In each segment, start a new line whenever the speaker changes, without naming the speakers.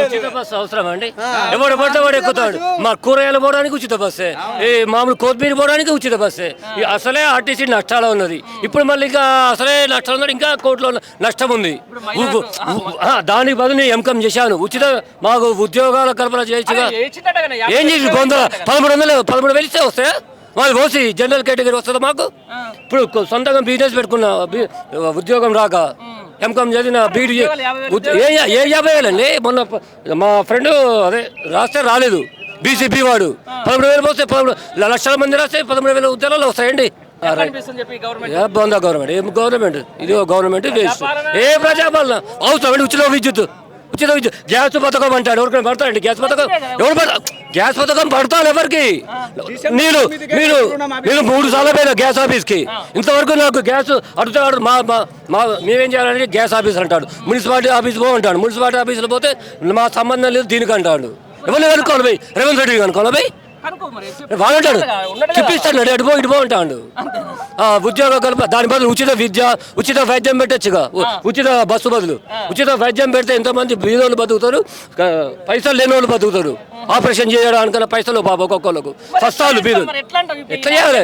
ఉచిత బస్సు అవసరం అండి? ఎవడు పడితే వాడు ఎక్కుతాడు. మా కూరగాయలు పోవడానికి ఉచిత బస్సే. ఈ మామూలు కొత్తిమీర పోవడానికి ఉచిత బస్సే. ఈ అసలే ఆర్టీసీ నష్టాలు ఉన్నది. ఇప్పుడు మళ్ళీ ఇంకా అసలే నష్టాలు ఉన్నది. ఇంకా కోట్లో నష్టం ఉంది. దానికి బదులు నేను ఎంకం చేశాను. ఉచిత మాకు ఉద్యోగాల కల్పన చేయొచ్చుగా ఏం చేసి వందల పదమూడు వందలు పదమూడు వేలు ఇస్తే వస్తాయా? వాళ్ళు పోసి జనరల్ కేటగిరీ వస్తుందా మాకు? ఇప్పుడు సొంతంగా బిజినెస్ పెట్టుకున్నా ఉద్యోగం రాక ఎంకామ్ చదివిన బీడీ ఏ ఏ యాభై వేలండి మొన్న మా ఫ్రెండ్ అదే రాస్తే రాలేదు. బీసీబీ వాడు. పదమూడు వేలు పోస్తే పదమూడు లక్షల మంది రాస్తే పదమూడు వేల ఉద్యోగాలు వస్తాయండి. బాగుందా గవర్నమెంట్? ఏం గవర్నమెంట్? ఇది గవర్నమెంట్ వేస్ట్ ఏ ప్రజాపాలన? అవసరం ఉచిత విద్యుత్ ఉచిత విద్యుత్ గ్యాస్ పథకం అంటాడు. ఎవరికైనా పడతాడండి గ్యాస్ పథకం? ఎవరు పడ గ్యాస్ పథకం పడతాను ఎవరికి? నేను నేను నేను మూడు సార్లు పోయినా గ్యాస్ ఆఫీస్కి. ఇంతవరకు నాకు గ్యాస్ అడుగుతాడు మా మా- మా మేమేం చేయాలంటే గ్యాస్ ఆఫీస్ అంటాడు. మున్సిపాలిటీ ఆఫీస్ పో అంటాడు. మున్సిపాలిటీ ఆఫీసులో పోతే మా సంబంధం లేదు దీనికి అంటాడు. ఎవరిని కనుక్కోవాలి రేవంత్ రెడ్డి కనుక్కోవాలి వాడంటాడు చూపిస్తాడు అటు పో ఇటు ఆ, ఉద్యోగ కల్ప దాని బదులు ఉచిత విద్య ఉచిత వైద్యం పెట్టచ్చుగా. ఉచిత బస్సు బదులు. ఉచిత వైద్యం పెడితే ఎంతమంది బీదోళ్ళు బతుకుతారు పైసలు లేని వాళ్ళు బతుకుతారు. ఆపరేషన్ చేయడానికన్నా పైసలు పాప ఒక్కొక్కళ్ళకు. సస్తాలు ఎట్లా చేయాలి?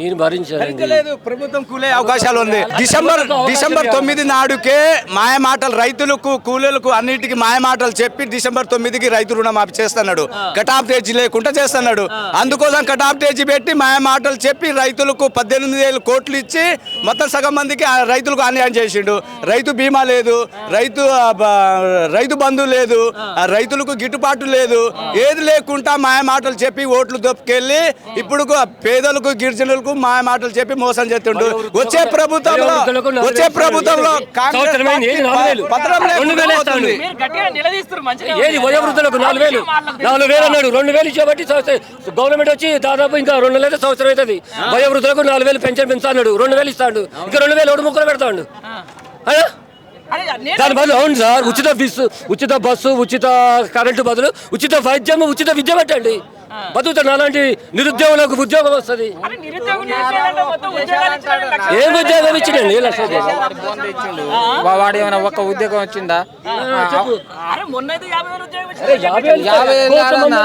నేను భరించానండి
లేదు ప్రభుత్వం కూలే అవకాశాలు ఉంది. డిసెంబర్ డిసెంబర్ తొమ్మిది నాడుకే మాయ మాటలు రైతులకు కూలీలకు అన్నిటికీ మాయ మాటలు చెప్పి డిసెంబర్ తొమ్మిదికి రైతు రుణమాఫీ చేస్తున్నాడు. కటాఫ్ తేజీ లేకుండా చేస్తున్నాడు. అందుకోసం కటాఫ్ తేజీ పెట్టి మాయ మాటలు చెప్పి రైతులకు పద్దెనిమిది వేలు కోట్లు ఇచ్చి మొత్తం సగం మందికి రైతులకు అన్యాయం చేసిండు. రైతు బీమా లేదు రైతు రైతు బంధు లేదు ఆ రైతులకు గిట్టుబాటు లేదు. ఏది లేకుండా మాయ మాటలు చెప్పి ఓట్లు దొప్పుకెళ్ళి ఇప్పుడు పేదలకు గిరిజనులకు మాయ మాటలు చెప్పి మోసం చేస్తుండు. వచ్చే ప్రభుత్వంలో వచ్చే ప్రభుత్వంలో
నాలుగు వేలు? రెండు వేలు అన్నాడు రెండు ఇచ్చేబట్టి గవర్నమెంట్ వచ్చి దాదాపు ఇంకా రెండు నెలల సంవత్సరం అవుతుంది. వయోవృద్ధులకు నాలుగు వేలు పెన్షన్ పెంచాడు రెండు వేలు ఇస్తాడు ఇంకా రెండు వేలు ఒకటి ముక్కలు పెడతాడు. దాని బదులు అవును సార్ ఉచిత బస్సు ఉచిత బస్సు ఉచిత కరెంటు బదులు ఉచిత వైద్యం ఉచిత విద్య పెట్టండి. బతుకుతాడు. అలాంటి నిరుద్యోగులకు ఉద్యోగం వస్తుంది. ఏం ఉద్యోగం ఇచ్చిండండి లక్ష
వాడు ఏమైనా ఒక్క ఉద్యోగం వచ్చిందా
కోట్ల మంది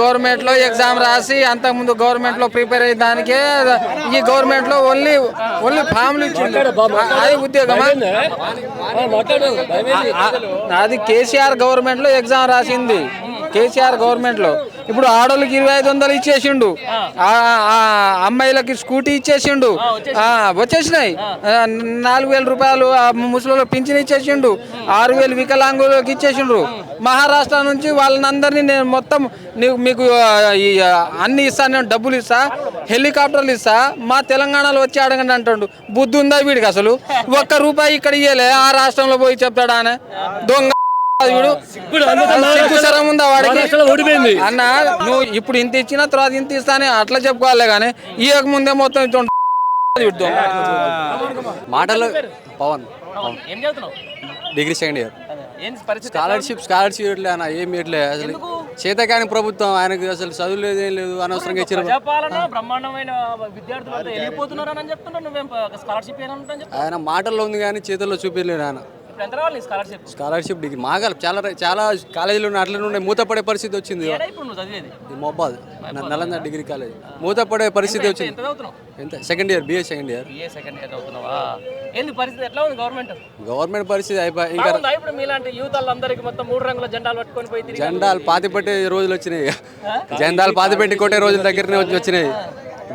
గవర్నమెంట్లో ఎగ్జామ్ రాసి అంతకుముందు గవర్నమెంట్లో ప్రిపేర్ అయ్యే దానికే ఈ గవర్నమెంట్లో ఓన్లీ ఓన్లీ ఆ- అది ఉద్యోగమా? అది కేసీఆర్ గవర్నమెంట్లో ఎగ్జామ్ రాసింది. కేసీఆర్ గవర్నమెంట్లో ఇప్పుడు ఆడోళ్ళకి ఇరవై ఐదు వందలు ఇచ్చేసిండు. అమ్మాయిలకి స్కూటీ ఇచ్చేసిండు. వచ్చేసినాయి. నాలుగు వేల రూపాయలు ఆ ముసలిలో పింఛన్ ఇచ్చేసిండు. ఆరు వేలు వికలాంగులకు ఇచ్చేసిండ్రు. మహారాష్ట్ర నుంచి వాళ్ళని అందరినీ నేను మొత్తం మీకు అన్ని ఇస్తా నేను డబ్బులు ఇస్తా హెలికాప్టర్లు ఇస్తా మా తెలంగాణలో వచ్చి అడగండి అంటాడు. బుద్ధి ఉందా వీడికి అసలు? ఒక్క రూపాయి ఇక్కడ ఇయ్యలే ఆ రాష్ట్రంలో పోయి చెప్తాడా అని? దొంగ
ఓడిపోయింది.
అన్న నువ్వు ఇప్పుడు ఇంత ఇచ్చిన తర్వాత ఇంత ఇస్తానే అట్లా చెప్పుకోవాలి కానీ ఇయ్యక ముందే మొత్తం దొంగ.
మాటలు Pavan degree second year. Scholarship scholarship ఇవ్వట్లే అన్న ఏం ఇవ్వట్లే అసలు. చేతకాని ప్రభుత్వం ఆయనకు అసలు చదువు లేదు ఏం లేదు అనవసరంగా ఇచ్చారు. ఆయన మాటల్లో ఉంది కానీ చేతుల్లో చూపించలేదు ఆయన.
ఇప్పుడు ఎంత రావాలి స్కాలర్షిప్?
Scholarship degree. మాగాలి చాలా చాలా కాలేజీలు ఉన్నాయి అట్లనే ఉన్నాయి. మూతపడే పరిస్థితి వచ్చింది
ఏడా ఇప్పుడు నువ్వు చదివేది?
ఈ మొబ్బాద్ నలంద డిగ్రీ కాలేజ్. మూతపడే పరిస్థితి
ఎంత
వచ్చింది.
చదువుతున్నావు?
ఎంత? Second year BA second year.
BA second year చదువుతున్నావా? ఏంది పరిస్థితి? ఎట్లా ఉంది గవర్నమెంట్?
గవర్నమెంట్ పరిస్థితి అయిపోయి ఇంకా
బాగుందా? ఇప్పుడు మీలాంటి యూత్ వాళ్ళందరికీ మొత్తం మూడు రంగుల జెండాలు పట్టుకొని పోయి తిరిగి
జెండాలు పాతి పెట్టే రోజులు వచ్చినాయి. జెండాలు పాతి పెట్టి కొట్టే రోజుల దగ్గరనే వచ్చి వచ్చినాయి.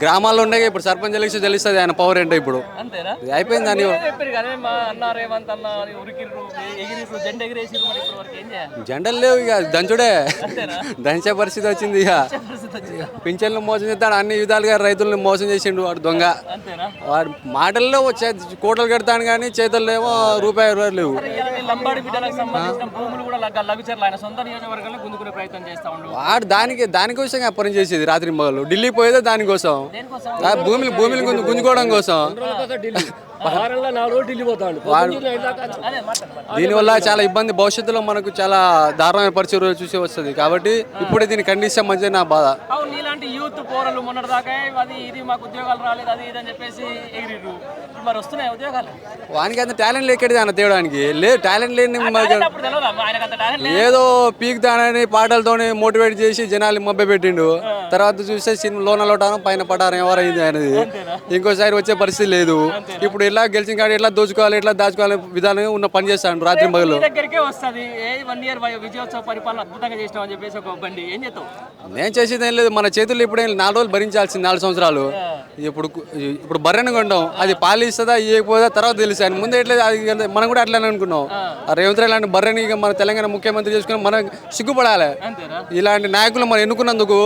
గ్రామాల్లో ఉన్నాయి ఇప్పుడు సర్పంచ్ ఎలక్షన్ తెలుస్తుంది ఆయన పవర్ ఏంటో ఇప్పుడు. అయిపోయింది దాని జెండలు లేవు ఇక దంచుడే. దంచే పరిస్థితి వచ్చింది ఇక. పింఛన్లు మోసం చేస్తాడు అన్ని విధాలుగా రైతులను మోసం చేసిండు వాడు దొంగ. వాడు మాటల్లో కోటలు కడతాను కానీ చేతుల్లో ఏమో రూపాయి లేవు.
లంబాడి బిడ్డలకు సంబంధించిన భూములు కూడా లగ్గ లగుచర్లు ఆయన సొంత నియోజకవర్గంలో గుంజుకునే ప్రయత్నం చేస్తా ఉండు.
వాడు దానికి దానికోసం పని చేసేది రాత్రి మగలు ఢిల్లీ పోయేదే దానికోసం. భూమిని భూమిని గుంజు- గుంజుకోవడం కోసం. దీనివల్ల చాలా ఇబ్బంది. భవిష్యత్తులో మనకు చాలా దారుణమైన పరిస్థితులు చూసి వస్తుంది. కాబట్టి ఇప్పుడే దీన్ని ఖండిస్తే మంచిది నా బాధ.
ఇలాంటి యూత్ పోరలు మొన్నటిదాకా అది ఇది మాకు ఉద్యోగాలు రాలేదు అది ఇది అని చెప్పేసి ఎగిరిర్రు. ఇప్పుడు మరి వస్తున్నాయి ఉద్యోగాలు?
వానికి అంత టాలెంట్ లేకటి ఆయన తేవడానికి. లేదు టాలెంట్ లేని మాకు
టాలెంట్ అప్పుడు తెలియదా ఆయనకు అంత టాలెంట్ లేదు.
ఏదో పీక్ దానని పాటలతోనే మోటివేట్ చేసి జనాలు మభ్య పెట్టిండు. తర్వాత చూస్తే సినిమా లోన లోటాను పైన పడారం ఎవరైంది అనేది. ఇంకోసారి వచ్చే పరిస్థితి లేదు. ఇప్పుడు ఎలా గెలిచిన కాడ ఎట్లా దోచుకోవాలి ఎట్లా దాచుకోవాలి విధానం ఉన్న పని చేస్తాడు రాత్రి పగలు.
మీ దగ్గరికే వస్తుంది. ఏ వన్ ఇయర్ విజయోత్సవ పరిపాలన అద్భుతంగా చేసినాం అని చెప్పేసి ఒక బండి. ఏం చేస్తావు?
నేను చేసేది ఏం లేదు. మన చేతుల్లో ఇప్పుడు నాలుగు రోజులు భరించాల్సింది నాలుగు సంవత్సరాలు. ఇప్పుడు ఇప్పుడు బర్రెను కొంటాం. అది పాలు ఇస్తుందా ఇవ్వకపోదా తర్వాత తెలుసు. ఆయన ముందే ఎట్లా మనం కూడా అట్లనే అనుకున్నాం. రేవంత్ రెడ్డి లాంటి బర్రెని మన తెలంగాణ ముఖ్యమంత్రి చేసుకుని మనం సిగ్గుపడాలి. ఇలాంటి నాయకులు మనం ఎన్నుకున్నందుకు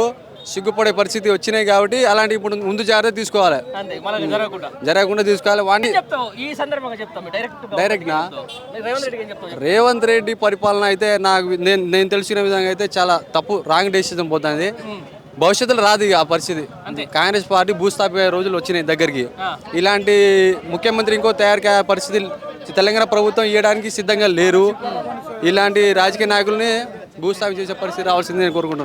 సిగ్గుపడే పరిస్థితి వచ్చినాయి కాబట్టి అలాంటి ఇప్పుడు ముందు జాగ్రత్త తీసుకోవాలి.
జరగకుండా.
తీసుకోవాలి. వాడిని
చెప్తాం డైరెక్ట్
నా? రేవంత్ రెడ్డి పరిపాలన అయితే నాకు నేను నేను తెలిసిన విధంగా అయితే చాలా తప్పు రాంగ్ డెసిషన్ పోతుంది. భవిష్యత్తులో రాదు ఇక ఆ పరిస్థితి. కాంగ్రెస్ పార్టీ భూస్థాపే రోజులు వచ్చినాయి దగ్గరికి. ఇలాంటి ముఖ్యమంత్రి ఇంకో తయారు కా- పరిస్థితి తెలంగాణ ప్రభుత్వం ఇవ్వడానికి సిద్ధంగా లేరు. ఇలాంటి రాజకీయ నాయకుల్ని భూస్థాపన చేసే పరిస్థితి రావాల్సింది నేను కోరుకుంటున్నాను